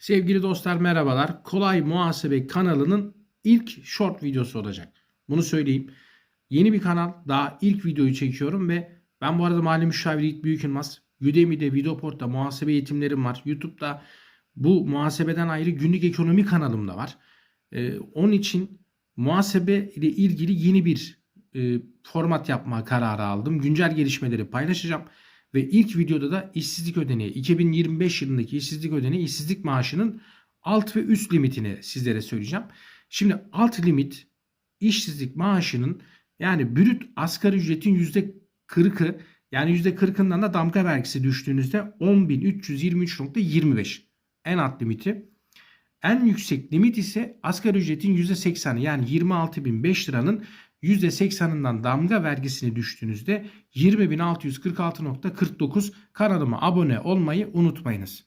Sevgili dostlar merhabalar. Kolay Muhasebe kanalının ilk short videosu olacak. Bunu söyleyeyim. Yeni bir kanal. Daha ilk videoyu çekiyorum ve ben bu arada mali müşaviri Yiğit Büyük Yılmaz. Udemy'de, Videoport'ta muhasebe eğitimlerim var. YouTube'da bu muhasebeden ayrı günlük ekonomi kanalım da var. Ee, onun için muhasebe ile ilgili yeni bir e, format yapma kararı aldım. Güncel gelişmeleri paylaşacağım. Ve ilk videoda da işsizlik ödeneği 2025 yılındaki işsizlik ödeneği işsizlik maaşının alt ve üst limitini sizlere söyleyeceğim. Şimdi alt limit işsizlik maaşının yani brüt asgari ücretin %40'ı yani %40'ından da damga vergisi düştüğünüzde 10.323.25 en alt limiti. En yüksek limit ise asgari ücretin %80'i yani 26.005 liranın %80'ından damga vergisini düştüğünüzde 20.646.49 kanalıma abone olmayı unutmayınız.